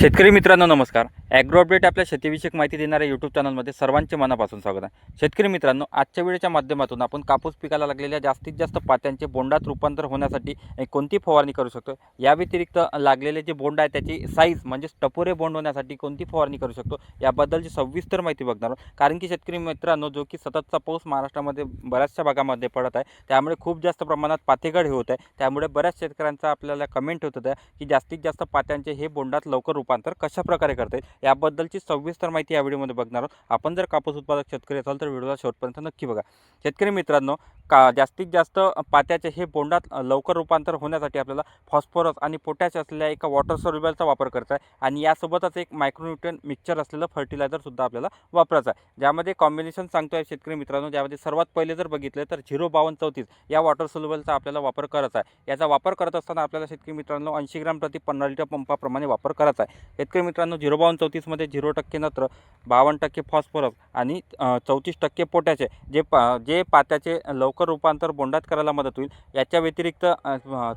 शेतकरी मित्रांनो नमस्कार. ॲग्रो अपडेट आपल्या शेतीविषयक माहिती देणाऱ्या यूट्यूब चॅनलमध्ये सर्वांचे मनापासून स्वागत आहे. शेतकरी मित्रांनो आजच्या वेळेच्या माध्यमातून आपण कापूस पिकाला लागलेल्या जास्तीत जास्त पात्यांचे बोंडात रूपांतर होण्यासाठी कोणती फवारणी करू शकतो या व्यतिरिक्त लागलेले जे बोंड आहे त्याची साईज म्हणजे टपोरे बोंड होण्यासाठी कोणती फवारणी करू शकतो याबद्दलची सविस्तर माहिती बघणार आहोत. कारण की शेतकरी मित्रांनो जो की सततचा पाऊस महाराष्ट्रामध्ये बऱ्याचशा भागामध्ये पडत आहे त्यामुळे खूप जास्त प्रमाणात पातेगड हे होत आहे. त्यामुळे बऱ्याच शेतकऱ्यांचा आपल्याला कमेंट होत आहे की जास्तीत जास्त पात्यांचे हे बोंडात लवकर रूपांतर कशा प्रकारे करता येईल याबद्दलची सविस्तर माहिती या व्हिडिओमध्ये बघणार आहोत. आपण जर कापूस उत्पादक शेतकरी असाल तर व्हिडिओला शेवटपर्यंत नक्की बघा. शेतकरी मित्रांनो का जास्तीत जास्त पात्याचे हे बोंडात लवकर रूपांतर होण्यासाठी आपल्याला फॉस्फरस आणि पोटॅश असलेल्या एका वॉटर सोल्युबलचा वापर करायचा आहे आणि यासोबतच एक मायक्रोन्युट्रियन मिक्सचर असलेलं फर्टिलायझरसुद्धा आपल्याला वापरायचं आहे. ज्यामध्ये कॉम्बिनेशन सांगतो आहे शेतकरी मित्रांनो ज्यामध्ये सर्वात पहिले जर बघितलं तर झिरो बावन्न चौतीस या वॉटर सोल्युबलचा आपल्याला वापर करायचा आहे. याचा वापर करत असताना आपल्याला शेतकरी मित्रांनो ऐंशी ग्राम प्रति पंधरा लिटर पंपाप्रमाणे वापर करायचा आहे. शेतकरी मित्रांनो झिरो बावन्न चौतीसमध्ये झिरो टक्के नत्र बावन्न टक्के फॉस्फरस आणि चौतीस टक्के पोट्याचे जे पा जे पात्याचे लवकर रूपांतर बोंडात करायला मदत होईल याच्या व्यतिरिक्त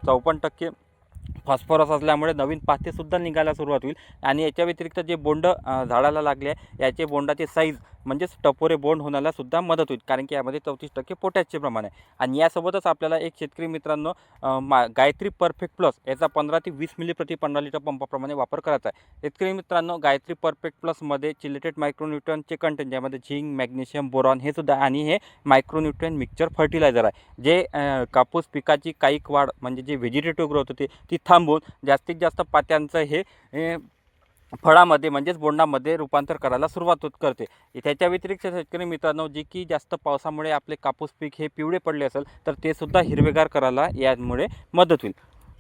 चौपन्न टक्के फॉस्फरस असल्यामुळे नवीन पातेसुद्धा निघायला सुरुवात होईल. आणि याच्या व्यतिरिक्त जे बोंड झाडाला लागले आहे याचे बोंडाचे साईज म्हणजेच टपोरे बोंड होण्याला सुद्धा मदत होईल. कारण की यामध्ये चौतीस टक्के पोटॅशचे प्रमाण आहे. आणि यासोबतच आपल्याला एक शेतकरी मित्रांनो मा गायत्री परफेक्ट प्लस याचा पंधरा ते वीस मिली प्रति पंधरा लिटर पंपाप्रमाणे वापर करायचा आहे. शेतकरी मित्रांनो गायत्री परफेक्ट प्लसमध्ये चिलेटेड मायक्रोन्यूट्रनचे कंटेंट ज्यामध्ये झिंक मॅग्नेशियम बोरॉन हे सुद्धा आणि हे मायक्रोन्यूट्रन मिक्सचर फर्टिलायझर आहे. जे कापूस पिकाची काईक वाढ म्हणजे जे व्हेजिटेटिव्ह ग्रोथ होते ती थांबवून जास्तीत जास्त पात्यांचं हे फळामध्ये म्हणजेच बोंडामध्ये रूपांतर करायला सुरुवात होत करते. त्याच्या व्यतिरिक्त शेतकरी मित्रांनो जी की जास्त पावसामुळे आपले कापूस पीक हे पिवळे पडले असेल तर ते सुद्धा हिरवेगार करायला यामुळे मदत होईल.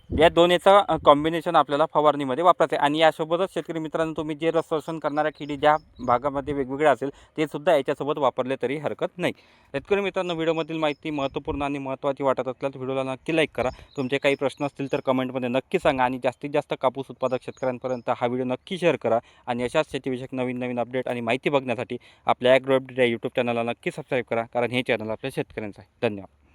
या दोन्हीचा कॉम्बिनेशन आपल्याला फवारणीमध्ये वापरायचं आहे. आणि यासोबतच शेतकरी मित्रांनो तुम्ही जे रसवर्षण करणाऱ्या किडी ज्या भागामध्ये वेगवेगळ्या असेल ते सुद्धा याच्यासोबत वापरले तरी हरकत नाही. शेतकरी मित्रांनो व्हिडिओमधील माहिती महत्त्वपूर्ण आणि महत्त्वाची वाटत असल्यास व्हिडिओला नक्की लाईक करा. तुमचे काही प्रश्न असतील तर कमेंटमध्ये नक्की सांगा आणि जास्तीत जास्त कापूस उत्पादक शेतकऱ्यांपर्यंत हा व्हिडिओ नक्की शेअर करा. आणि अशाच शेतीविषयक नवीन नवीन अपडेट आणि माहिती बघण्यासाठी आपल्या ॲग्रो अपडेट या यूट्यूब चॅनलला नक्की सबस्क्राईब करा कारण हे चॅनल आपल्या शेतकऱ्यांचं आहे. धन्यवाद.